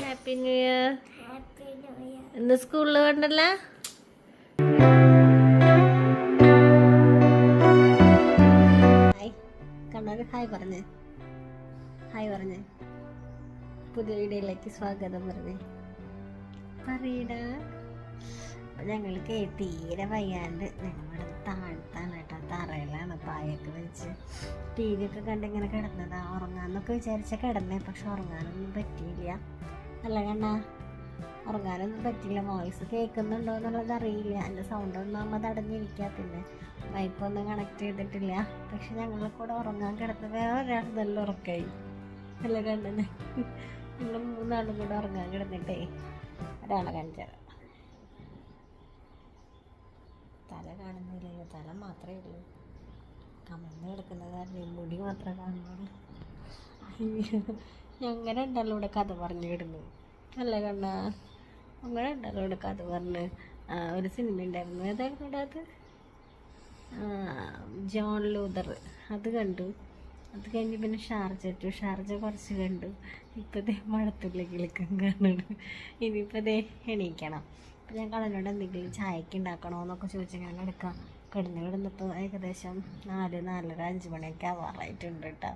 Happy new സ്കൂളിൽ hi. പറഞ്ഞേ. Hi പറഞ്ഞേ. പുതിയ വീഡിയോയിലേക്ക് സ്വാഗതം പറഞ്ഞേ. പറയടാ. ഞങ്ങൾക്ക് തീരെ വയ്യാണ്ട് ഞങ്ങളുടെ പായൊക്കെ വെച്ച് ടി വി ഒക്കെ കണ്ടിങ്ങനെ കിടന്നതാ ഉറങ്ങാന്നൊക്കെ വിചാരിച്ച കിടന്നേ പക്ഷെ ഉറങ്ങാനൊന്നും പറ്റിയില്ല. അല്ല കണ്ണ ഉറങ്ങാനൊന്നും പറ്റില്ല വോയിസ് കേൾക്കുന്നുണ്ടോ എന്നുള്ളത് അറിയില്ല. എന്റെ സൗണ്ട് ഒന്നും അമ്മ തടഞ്ഞിരിക്കുക പിന്നെ മൈക്കൊന്നും കണക്ട് ചെയ്തിട്ടില്ല. പക്ഷെ ഞങ്ങളെ കൂടെ ഉറങ്ങാൻ കിടന്ന വേറെ ഒരാൾ നല്ല ഉറക്കായി. അല്ല കണ്ണന് ഞങ്ങൾ മൂന്നാളും കൂടെ ഉറങ്ങാൻ കിടന്നിട്ടേ ഒരാളെ കാണിച്ചത് തല കാണുന്നില്ല തല മാത്രമേ ഉള്ളൂ. കമന്ന് കിടക്കുന്ന കാരണം മുടി മാത്രം കാണുന്നത്. അങ്ങനെ ഉണ്ടല്ലോ ഇവിടെ കഥ പറഞ്ഞു കിടന്നു അല്ല കണ്ണ അങ്ങനെ ഉണ്ടല്ലോ ഇവിടെ കഥ പറഞ്ഞ്. ഒരു സിനിമ ഉണ്ടായിരുന്നു. ഏതായിരുന്നു ഇവിടെ അത്? ജോൺ ലൂതർ അത് കണ്ടു. അത് കഴിഞ്ഞ് പിന്നെ ഷാർജ ടു ഷാർജ കുറച്ച് കണ്ടു. ഇപ്പം ദേ മഴത്തുള്ള കിളിക്കും കാണുന്നു. ഇനിയിപ്പോൾ ദേ എണീക്കണം. അപ്പം ഞാൻ കടലിനോട് എന്തെങ്കിലും ചായക്ക് ഉണ്ടാക്കണോ എന്നൊക്കെ ചോദിച്ചാൽ ഞാൻ എടുക്കാം. കിടന്ന് കിടന്നപ്പോൾ ഏകദേശം നാല് നാലര അഞ്ച് മണിയൊക്കെ ആവാറായിട്ടുണ്ട് കേട്ടോ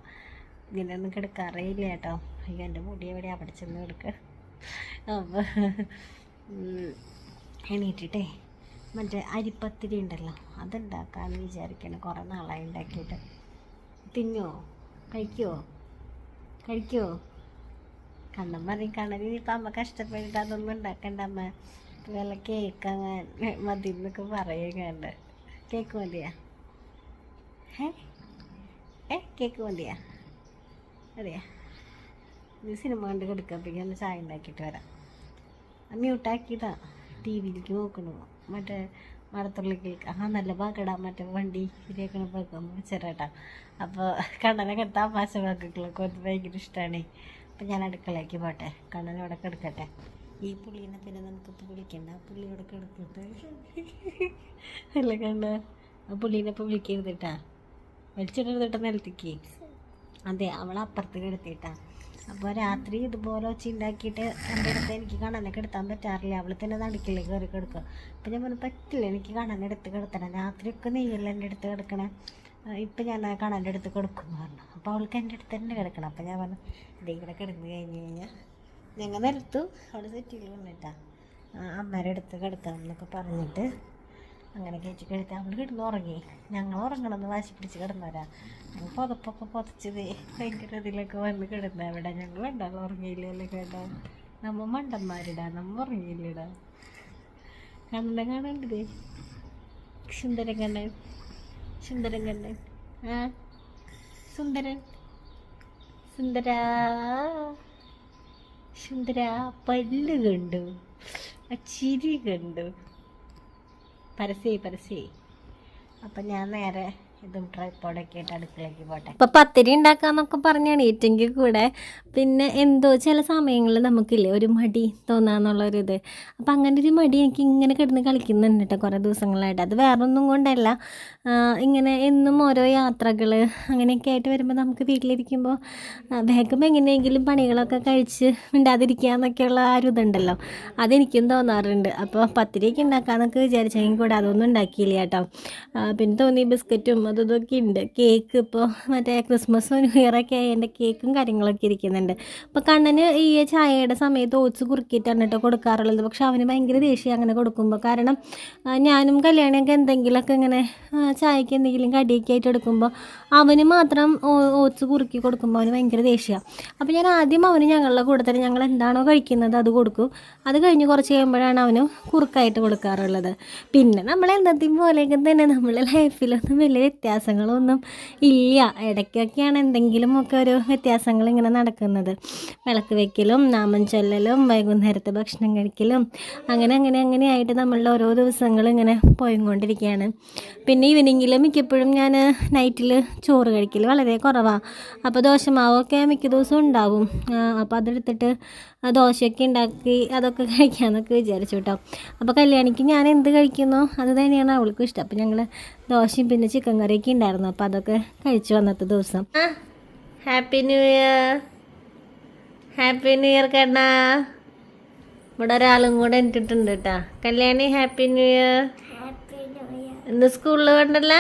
ഇങ്ങനെ ഒന്നും കിടക്കാറേയില്ല കേട്ടോ അയ്യോ എന്റെ മുടി എവിടെയാ? അവിടെ ചെന്ന് കിടക്കുക അപ്പോൾ എണീറ്റിട്ടേ മറ്റേ അരിപ്പത്തിരി ഉണ്ടല്ലോ അതുണ്ടാക്കാമെന്ന് വിചാരിക്കണം. കുറേ നാളായി ഉണ്ടാക്കിയിട്ട്. തിന്നോ? കഴിക്കോ? കഴിക്കോ? കണ്ണൻ പറയും കണ്ണൻ ഇനിയിപ്പോൾ അമ്മ കഷ്ടപ്പെട്ടിട്ട് അതൊന്നും ഉണ്ടാക്കണ്ട അമ്മ. വില കേൾക്കാൻ മതി എന്നൊക്കെ പറയും കണ്ട് കേക്ക് മതിയാ ഏ ഏ കേക്ക് മതിയാ അതെയാ? ഇത് സിനിമ കണ്ട് കിടക്കപ്പോഴേക്കും ഒന്ന് ചായ ഉണ്ടാക്കിയിട്ട് വരാം. മ്യൂട്ടാക്കിയതാ. ടി വിയിലേക്ക് നോക്കണു. മറ്റേ മടത്തുള്ളിലേക്ക് ആ നല്ല പാക്കടാ. മറ്റേ വണ്ടി ശരിയാക്കണ പാക്കം. ചെറുട്ടാ അപ്പോൾ കണ്ണനെ താമാശ വാക്കുകളൊക്കെ ഒന്ന് ഭയങ്കര ഇഷ്ടമാണ് അപ്പം ഞാൻ അടുക്കളയ്ക്ക് പോട്ടെ. കണ്ണൻ അവിടെ കിടക്കട്ടെ. ഈ പുള്ളീനെ പിന്നെ നമുക്കിപ്പോൾ വിളിക്കണ്ട. ആ പുള്ളി ഇവിടെ കിടക്കട്ടെ. അല്ല കണ്ട. ആ പുള്ളീനെ ഇപ്പോൾ വിളിക്കരുതിട്ടാ വലിച്ചിടരുതിട്ട നിലത്തേക്ക്. അതെ അവളെ അപ്പുറത്ത് കിടത്തിയിട്ടാ അപ്പോൾ രാത്രി ഇതുപോലെ വെച്ച് ഉണ്ടാക്കിയിട്ട് എന്റെ അടുത്ത് എനിക്ക് കണ്ണനെ കിടത്താൻ പറ്റാറില്ല. അവൾ തന്നെ നടുക്കില്ലേ കയറി കിടക്കുക അപ്പം ഞാൻ പറഞ്ഞു പറ്റില്ല എനിക്ക് കണ്ണനെ എടുത്ത് കിടത്തണം. രാത്രിയൊക്കെ നെയ്യല്ല എന്റെ അടുത്ത് കിടക്കണേ? ഇപ്പം ഞാൻ കണ്ണന്റെ അടുത്ത് കിടക്കും പറഞ്ഞു. അപ്പോൾ അവൾക്ക് എന്റെ അടുത്ത് തന്നെ കിടക്കണം. അപ്പം ഞാൻ പറഞ്ഞു ഇവിടെ കിടന്നു കഴിഞ്ഞ് കഴിഞ്ഞാൽ ഞങ്ങൾ നിരത്തു അവിടെ സെറ്റിൽ വന്നിട്ടാ അമ്മേരെ അടുത്ത് കിടക്കാം എന്നൊക്കെ പറഞ്ഞിട്ട് അങ്ങനെ കയറ്റി കിടത്തി. അവൾ കിടന്ന് ഉറങ്ങി. ഞങ്ങൾ ഉറങ്ങണമെന്ന് വാശി പിടിച്ച് കിടന്നവരാ. ഞങ്ങൾ പുതപ്പൊക്കെ പുതച്ചത് ഭയങ്കര ഇതിലൊക്കെ വന്ന് കിടന്ന. അവിടെ ഞങ്ങൾ ഉണ്ടാകും ഉറങ്ങിയില്ലല്ലേ കേട്ടോ? നമ്മ മണ്ടന്മാരിടാ നമ്മ ഉറങ്ങിയില്ലടാ. കണ്ണൻ കാണണ്ടേ സുന്ദരൻ കണ്ണൻ സുന്ദരൻ കണ്ണൻ ആ? സുന്ദരൻ. സുന്ദര. സുന്ദര പല്ല് കണ്ടു ആ ചിരി കണ്ടു. പരസ്യേ പരസ്യേ. അപ്പം ഞാൻ നേരെ ഇതും ട്രൈപ്പോഡൊക്കെ ആയിട്ട് അടുക്കളയ്ക്ക് ഇപ്പം പത്തിരി ഉണ്ടാക്കാന്നൊക്കെ പറഞ്ഞാണ് ഏറ്റെങ്കിൽ കൂടെ. പിന്നെ എന്തോ ചില സമയങ്ങളിൽ നമുക്കില്ലേ ഒരു മടി തോന്നാന്നുള്ളൊരിത്. അപ്പം അങ്ങനെ ഒരു മടി എനിക്ക് ഇങ്ങനെ കിടന്ന് കളിക്കുന്നുണ്ട് കേട്ടോ കുറേ ദിവസങ്ങളായിട്ട്. അത് വേറെ ഒന്നും കൊണ്ടല്ല ഇങ്ങനെ എന്നും ഓരോ യാത്രകൾ അങ്ങനെയൊക്കെ ആയിട്ട് വരുമ്പോൾ നമുക്ക് വീട്ടിലിരിക്കുമ്പോൾ വേഗം എങ്ങനെയെങ്കിലും പണികളൊക്കെ കഴിച്ച് മിണ്ടാതിരിക്കുക എന്നൊക്കെയുള്ള ആ ഒരു ഇതുണ്ടല്ലോ. അതെനിക്കും തോന്നാറുണ്ട്. അപ്പോൾ പത്തിരിയൊക്കെ ഉണ്ടാക്കാമെന്നൊക്കെ വിചാരിച്ചെങ്കിൽ കൂടെ അതൊന്നും ഉണ്ടാക്കിയില്ല കേട്ടോ പിന്നെ തോന്നി ബിസ്ക്കറ്റും അതും ഇതൊക്കെ ഉണ്ട് കേക്ക് ഇപ്പോൾ മറ്റേ ക്രിസ്മസ് ന്യൂ ഇയറൊക്കെ ആയതിന്റെ കേക്കും കാര്യങ്ങളൊക്കെ ഇരിക്കുന്നുണ്ട്. അപ്പോൾ കണ്ണന് ഈ ചായയുടെ സമയത്ത് ഓട്സ് കുറുക്കിയിട്ടാണ് കേട്ടോ കൊടുക്കാറുള്ളത്. പക്ഷെ അവന് ഭയങ്കര ദേഷ്യം അങ്ങനെ കൊടുക്കുമ്പോൾ കാരണം ഞാനും കല്യാണിയൊക്കെ എന്തെങ്കിലുമൊക്കെ ഇങ്ങനെ ചായക്ക് എന്തെങ്കിലും കടിയൊക്കെ ആയിട്ട് എടുക്കുമ്പോൾ അവന് മാത്രം ഓട്സ് കുറുക്കി കൊടുക്കുമ്പോൾ അവന് ഭയങ്കര ദേഷ്യമാണ് അപ്പോൾ ഞാൻ ആദ്യം അവന് ഞങ്ങളുടെ കൂടെ തന്നെ ഞങ്ങൾ എന്താണോ കഴിക്കുന്നത് അത് കൊടുക്കും. അത് കഴിഞ്ഞ് കുറച്ച് കഴിയുമ്പോഴാണ് അവന് കുറുക്കായിട്ട് കൊടുക്കാറുള്ളത്. പിന്നെ നമ്മൾ പോലെയൊക്കെ തന്നെ നമ്മുടെ ലൈഫിലൊന്നും വലിയ വ്യത്യാസങ്ങളൊന്നും ഇല്ല. ഇടയ്ക്കൊക്കെയാണ് എന്തെങ്കിലുമൊക്കെ ഒരു വ്യത്യാസങ്ങൾ ഇങ്ങനെ നടക്കുന്നത്. വിളക്ക് വെക്കലും നാമം ചൊല്ലലും വൈകുന്നേരത്തെ ഭക്ഷണം കഴിക്കലും അങ്ങനെ അങ്ങനെ അങ്ങനെയായിട്ട് നമ്മളുടെ ഓരോ ദിവസങ്ങൾ ഇങ്ങനെ പോയിക്കൊണ്ടിരിക്കുകയാണ്. പിന്നെ ഈവനിങ്ങിൽ മിക്കപ്പോഴും ഞാൻ നൈറ്റിൽ ചോറ് കഴിക്കൽ വളരെ കുറവാണ് അപ്പോൾ ദോശമാവൊക്കെ മിക്ക ദിവസവും ഉണ്ടാവും. അപ്പോൾ അതെടുത്തിട്ട് ദോശയൊക്കെ ഉണ്ടാക്കി അതൊക്കെ കഴിക്കാമെന്നൊക്കെ വിചാരിച്ചു കേട്ടോ. അപ്പോൾ കല്യാണിക്ക് ഞാൻ എന്ത് കഴിക്കുന്നോ? അത് തന്നെയാണ് അവൾക്കും ഇഷ്ടം. അപ്പോൾ ഞങ്ങൾ ദോശയും പിന്നെ ചിക്കൻ കറിയൊക്കെ ഉണ്ടായിരുന്നു. അപ്പോൾ അതൊക്കെ കഴിച്ചു അന്നത്തെ ദിവസം. Happy new year. Happy new year കണ്ണാ. ഇവിടെ ഒരാളും കൂടെ എനിക്കിട്ടുണ്ട് കേട്ടാ കല്യാണി ഹാപ്പി ന്യൂ ഇയർ. ഇന്ന് സ്കൂളിൽ കണ്ടല്ല?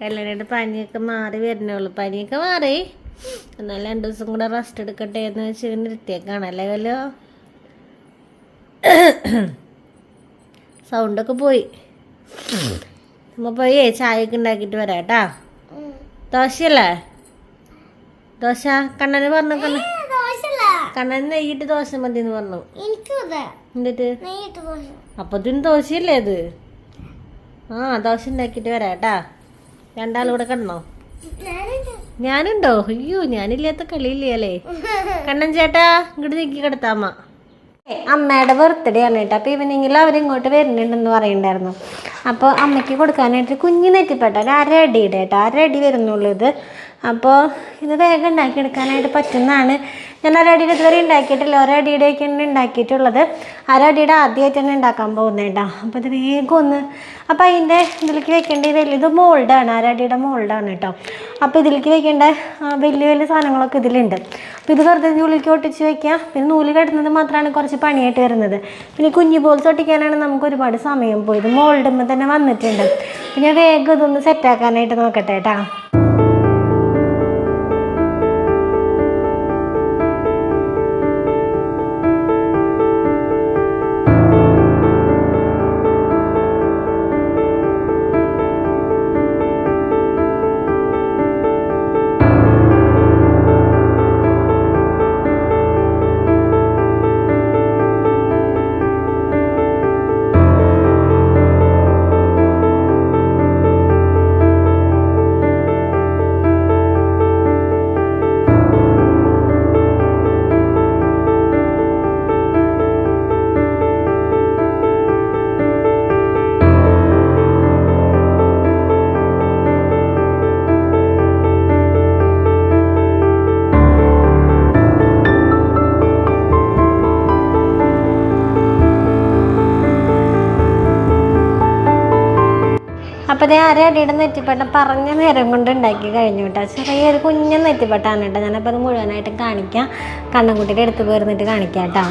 കല്യാണിയുടെ പനിയൊക്കെ മാറി വരുന്നുള്ളൂ പനിയൊക്കെ മാറി. എന്നാലും രണ്ടു ദിവസം കൂടെ റെസ്റ്റ് എടുക്കട്ടെ എന്ന് വെച്ച് ഇങ്ങനെ ഇരുത്തിയേക്കാണല്ലേ വല്ലോ സൗണ്ടൊക്കെ പോയി. നമ്മ പോയി ചായയൊക്കെ ഉണ്ടാക്കിയിട്ട് വരാം കേട്ടാ ദോശയല്ലേ? ദോശ? കണ്ണന് പറഞ്ഞു കണ്ണ കണ്ണൻ. നെയ്യിട്ട് ദോശ മതി എന്ന് പറഞ്ഞു എന്നിട്ട്? അപ്പത്തിന് ദോശയല്ലേ അത്? ആ ദോശ ഉണ്ടാക്കിയിട്ട് വരാം കേട്ടാ രണ്ടാളും കൂടെ കണ്ണോ? ഞാനുണ്ടോ. അയ്യോ ഞാനില്ലാത്ത കളിയില്ലേ അല്ലേ? കണ്ണൻ ചേട്ടാ ഇങ്ങോട്ട് നീക്കി കിടത്താമ്മ അമ്മയുടെ ബർത്ത്ഡേ ആണ് കേട്ടോ. അപ്പോൾ ഈവനിങ്ങിൽ അവരിങ്ങോട്ട് വരുന്നുണ്ടെന്ന് പറയുന്നുണ്ടായിരുന്നു അപ്പോൾ അമ്മയ്ക്ക് കൊടുക്കാനായിട്ട് കുഞ്ഞു നെറ്റിപ്പെട്ട ഒരു അര അടിയുടെ കേട്ടോ. അര അടി വരുന്നുള്ളൂ ഇത്. അപ്പോൾ ഇത് വേഗം ഉണ്ടാക്കിയെടുക്കാനായിട്ട് പറ്റുന്നതാണ്. ഞാൻ ഒരടിയുടെ ഇതുവരെ ഉണ്ടാക്കിയിട്ടില്ല. ഒരടിയുടെയൊക്കെയാണ് ഉണ്ടാക്കിയിട്ടുള്ളത്. അരടിയുടെ ആദ്യമായിട്ട് തന്നെ ഉണ്ടാക്കാൻ പോകുന്നത് കേട്ടോ. അപ്പോൾ ഇത് വേഗം ഒന്ന് അപ്പോൾ അതിന്റെ ഇതിലേക്ക് വെക്കേണ്ട വലിയ ഇത് മോൾഡാണ്. അരടിയുടെ മോൾഡാണ് കേട്ടോ. അപ്പോൾ ഇതിലേക്ക് വെക്കേണ്ട വലിയ വലിയ സാധനങ്ങളൊക്കെ ഇതിലുണ്ട്. അപ്പോൾ ഇത് വെറുതെ ഉള്ളിലേക്ക് ഒട്ടിച്ച് വെക്കുക. പിന്നെ നൂൽ കെട്ടുന്നത് മാത്രമാണ് കുറച്ച് പണിയായിട്ട് വരുന്നത്. പിന്നെ കുഞ്ഞു ബോൾസ് ഒട്ടിക്കാനാണ് നമുക്ക് ഒരുപാട് സമയം പോയത്. മോൾഡുമ്പോൾ തന്നെ വന്നിട്ടുണ്ട്. പിന്നെ വേഗം ഇതൊന്ന് സെറ്റാക്കാനായിട്ട് നോക്കട്ടെ കേട്ടോ. അപ്പോൾ ഞാൻ അര അടിയുടെ നെറ്റിപ്പട്ടം പറഞ്ഞ നേരം കൊണ്ട് ഉണ്ടാക്കി കഴിഞ്ഞു കേട്ടോ. ചെറിയൊരു കുഞ്ഞൻ നെറ്റിപ്പട്ടാണ് കേട്ടോ. ഞാനപ്പോൾ അത് മുഴുവനായിട്ട് കാണിക്കാം. കണ്ണൻകുട്ടിയുടെ അടുത്ത് പോയിരുന്നിട്ട് കാണിക്കാം കേട്ടോ.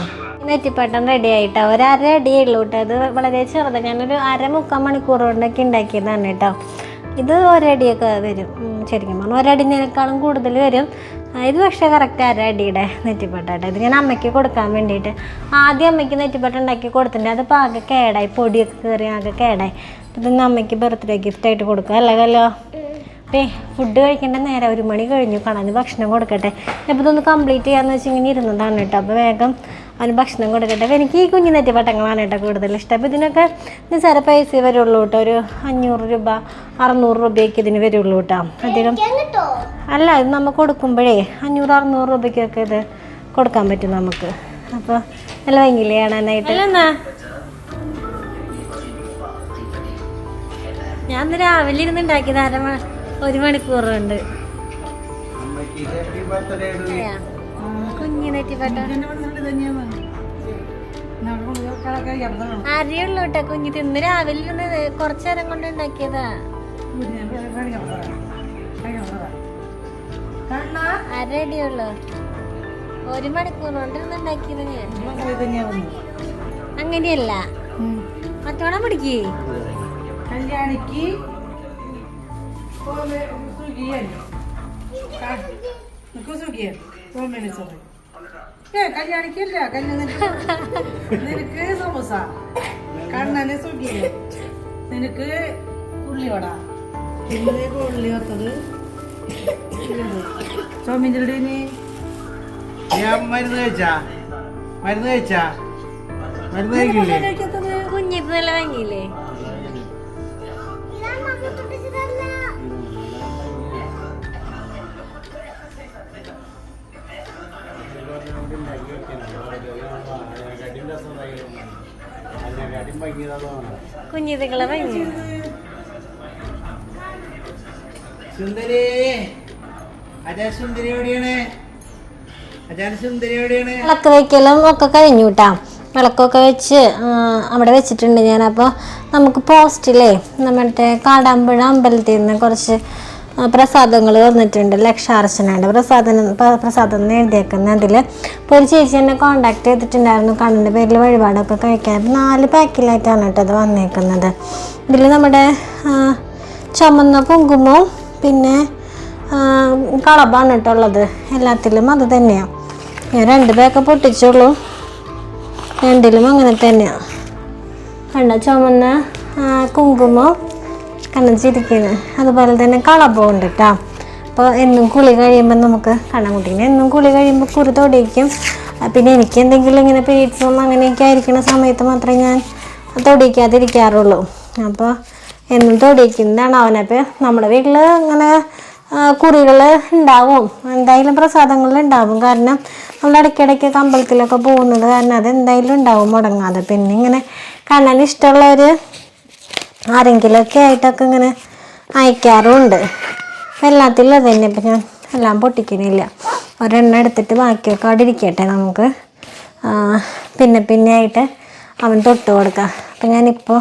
നെറ്റിപ്പട്ടം റെഡി ആയിട്ടോ? ഒരു അര അടിയേ ഉള്ളൂ കേട്ടോ. അത് വളരെ ചെറുത്. ഞാനൊരു അര മുക്കാൽ മണിക്കൂർ കൊണ്ടൊക്കെ ഉണ്ടാക്കിയതാണ് കേട്ടോ. ഇത് ഒരടിയൊക്കെ വരും. ശരിക്കും പറഞ്ഞാൽ ഒരടിനേക്കാളും കൂടുതൽ വരും. ഇത് പക്ഷേ കറക്റ്റ് അര അടിയുടെ നെറ്റിപ്പട്ടാട്ടോ ഇത് ഞാൻ അമ്മയ്ക്ക് കൊടുക്കാൻ വേണ്ടിയിട്ട്. ആദ്യം അമ്മയ്ക്ക് നെറ്റിപ്പട്ട ഉണ്ടാക്കി കൊടുത്തിട്ടുണ്ട്. അത് ആകെ കേടായി. പൊടിയൊക്കെ കയറി ആകെ കേടായി. ഇതൊന്ന് അമ്മയ്ക്ക് ബർത്ത്ഡേ ഗിഫ്റ്റ് ആയിട്ട് കൊടുക്കുക അല്ലേ കല്ലോ? ഏ ഫുഡ് കഴിക്കേണ്ട നേരം ഒരു മണി കഴിഞ്ഞു. കാണാൻ ഭക്ഷണം കൊടുക്കട്ടെ. അപ്പോൾ ഇതൊന്ന് കംപ്ലീറ്റ് ചെയ്യാന്ന് വെച്ച് ഇങ്ങനെ ഇരുന്നതാണ് കേട്ടോ. അപ്പോൾ വേഗം അവന് ഭക്ഷണം കൊടുക്കട്ടെ. അപ്പോൾ എനിക്ക് ഈ കുഞ്ഞു നെറ്റിപ്പട്ടങ്ങളാണ് കേട്ടോ കൂടുതൽ ഇഷ്ടം. അപ്പോൾ ഇതിനൊക്കെ നിസ്സാര പൈസ വരുള്ളൂ കേട്ടോ. ഒരു അഞ്ഞൂറ് രൂപ അറുന്നൂറ് രൂപയൊക്കെ ഇതിന് വരുള്ളൂ കേട്ടോ. അധികം അല്ല ഇത് നമ്മൾ കൊടുക്കുമ്പോഴേ അഞ്ഞൂറ് അറുന്നൂറ് രൂപയ്ക്കൊക്കെ ഇത് കൊടുക്കാൻ പറ്റും നമുക്ക്. അപ്പോൾ നല്ല ഭംഗിയില്ലേ കാണാനായിട്ട്. ഞാൻ രാവിലെ ഇരുന്ന് ഉണ്ടാക്കിയത് അര ഒരു മണിക്കൂർ ഉണ്ട് അമ്മയ്ക്ക് ഹാപ്പി ബർത്ത്ഡേ കുഞ്ഞു. ഇന്ന് രാവിലെ ഇരുന്ന് കുറച്ചു നേരം കൊണ്ട് ഉണ്ടാക്കിയതാ. അരടിയുള്ളൂ. ഒരു മണിക്കൂർ കൊണ്ട് ഉണ്ടാക്കിയത് ഞാൻ. അങ്ങനെയല്ല. മറ്റോണം പിടിക്കേ. കല്യാണിക്ക് ഏ കല്യാണിക്കല്ല കല്യാണ നിനക്ക് സമൂസ. കണ്ണന് സുഖിയ. നിനക്ക് ഉള്ളിവട ഇന്നലേക്ക് ഉള്ളി വത്തത് ചോമിന്റെ ഞാൻ മരുന്ന് കഴിച്ചാ? മരുന്ന് കഴിച്ചാ? മരുന്ന് കഴിക്കില്ലേ? കുഞ്ഞിത് നല്ല കുഞ്ഞിതുകളെ ഭംഗി. സുന്ദരി അതെ സുന്ദരി എവിടെയാണ്? അച്ഛാന്റെ സുന്ദരി എവിടെയാണ്? വിളക്ക് വയ്ക്കലും ഒക്കെ കഴിഞ്ഞു കേട്ടാ വിളക്കൊക്കെ വെച്ച് അവിടെ വെച്ചിട്ടുണ്ട് ഞാൻ അപ്പോൾ നമുക്ക് പോസ്റ്റിലേ നമ്മുടെ കാടാമ്പുഴ അമ്പലത്തിൽ നിന്ന് കുറച്ച് പ്രസാദങ്ങൾ വന്നിട്ടുണ്ട് ലക്ഷാർച്ചനയുടെ പ്രസാദം പ്രസാദം എന്ന് എഴുതിയേക്കുന്ന അതിൽ ഇപ്പോൾ ഒരു ചേച്ചി എന്നെ കോണ്ടാക്ട് ചെയ്തിട്ടുണ്ടായിരുന്നു. കണ്ണിന്റെ പേരിൽ വഴിപാടൊക്കെ കഴിക്കാൻ. നാല് പാക്കിലായിട്ടാണ് കേട്ടോ അത് വന്നേക്കുന്നത്. ഇതിൽ നമ്മുടെ ചമന്ന കുങ്കുമവും പിന്നെ കളബാണ് കേട്ടോ ഉള്ളത്. എല്ലാത്തിലും അത് തന്നെയാണ് ഞാൻ രണ്ട് പേക്ക് പൊട്ടിച്ചുള്ളൂ രണ്ടിലും അങ്ങനെ തന്നെയാണ് കണ്ട? ചുമന്ന കുങ്കുമം കണ്ണം ചിരിക്കുന്നു അതുപോലെ തന്നെ കളപ്പുണ്ട് കേട്ടോ അപ്പോൾ എന്നും കുളി കഴിയുമ്പോൾ നമുക്ക് കണ്ണൻകുട്ടീനെ എന്നും കുളി കഴിയുമ്പോൾ കുറി തൊടിയിക്കും. പിന്നെ എനിക്ക് എന്തെങ്കിലും ഇങ്ങനെ പീരീഡ്സും അങ്ങനെയൊക്കെ ആയിരിക്കുന്ന സമയത്ത് മാത്രമേ ഞാൻ തൊടിയിക്കാതിരിക്കാറുള്ളൂ. അപ്പോൾ എന്നും തൊടിയിക്കുന്നതാണ് അവനപ്പോൾ നമ്മുടെ വീട്ടിൽ അങ്ങനെ കുറികൾ ഉണ്ടാവും. എന്തായാലും പ്രസാദങ്ങൾ ഉണ്ടാവും. കാരണം നമ്മൾ ഇടയ്ക്കിടയ്ക്ക് അമ്പലത്തിലൊക്കെ പോകുന്നത് കാരണം അത് എന്തായാലും ഉണ്ടാവും മുടങ്ങാതെ. പിന്നെ ഇങ്ങനെ കാണാൻ ഇഷ്ടമുള്ളവർ ആരെങ്കിലുമൊക്കെ ആയിട്ടൊക്കെ ഇങ്ങനെ അയക്കാറുമുണ്ട്. എല്ലാത്തിലും അത് തന്നെ. ഇപ്പം ഞാൻ എല്ലാം പൊട്ടിക്കണില്ല. ഒരെണ്ണം എടുത്തിട്ട് ബാക്കിയൊക്കെ അവിടെ ഇരിക്കട്ടെ നമുക്ക്. പിന്നെ പിന്നെ ആയിട്ട് അവൻ തൊട്ട് കൊടുക്കാം. അപ്പം ഞാനിപ്പോൾ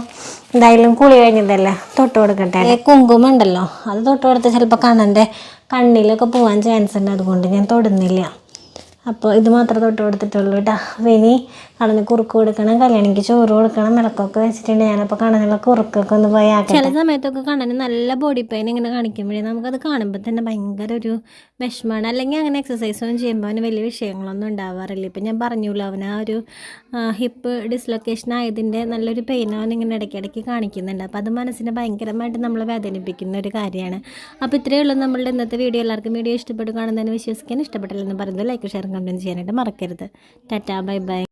എന്തായാലും കുളി കഴിഞ്ഞതല്ലേ? തൊട്ട് കൊടുക്കട്ടെ. കുങ്കുമം ഉണ്ടല്ലോ. അത് തൊട്ട് കൊടുത്ത് ചിലപ്പോൾ കണ്ണന്റെ കണ്ണിലൊക്കെ പോകാൻ ചാൻസ് ഉണ്ട്. അതുകൊണ്ട് ഞാൻ തൊടുന്നില്ല. അപ്പോൾ ഇത് മാത്രമേ തൊട്ട് കൊടുത്തിട്ടുള്ളൂ കേട്ടോ. അപ്പോൾ ഇനി കടന്ന് കുറുക്ക് കൊടുക്കണം കല്യാണിക്ക് ചോറ് കൊടുക്കണം വിളക്കൊക്കെ വെച്ചിട്ടുണ്ട്. ഞാനപ്പോൾ കടന്നുള്ള കുറുക്കൊക്കെ ഒന്ന് പോയി ചില സമയത്തൊക്കെ കണ്ണന് നല്ല ബോഡി പെയിൻ ഇങ്ങനെ കാണിക്കുമ്പോഴേ നമുക്കത് കാണുമ്പോൾ തന്നെ ഭയങ്കര ഒരു വിഷമമാണ്. അല്ലെങ്കിൽ അങ്ങനെ എക്സസൈസ് ഒന്നും ചെയ്യുമ്പോൾ അവന് വലിയ വിഷയങ്ങളൊന്നും ഉണ്ടാവാറില്ല. ഇപ്പം ഞാൻ പറഞ്ഞല്ലോ അവന് ആ ഒരു ഹിപ്പ് ഡിസ്ലൊക്കേഷൻ ആയതിന്റെ നല്ലൊരു പെയിൻ അവൻ ഇങ്ങനെ ഇടയ്ക്കിടയ്ക്ക് കാണിക്കുന്നുണ്ട്. അപ്പോൾ അത് മനസ്സിനെ ഭയങ്കരമായിട്ട് നമ്മളെ വേദനിപ്പിക്കുന്ന ഒരു കാര്യമാണ്. അപ്പോൾ ഇത്രയേ ഉള്ളൂ നമ്മളുടെ ഇന്നത്തെ വീഡിയോ എല്ലാവർക്കും വീഡിയോ ഇഷ്ടപ്പെടുകയാണെന്ന് വിശ്വസിക്കാൻ ഇഷ്ടപ്പെട്ടില്ലെന്ന് പറയുന്നത് ലൈക്ക് ഷെയർ കമന്റ് ചെയ്യാനായിട്ട് മറക്കരുത്. Tata bye bye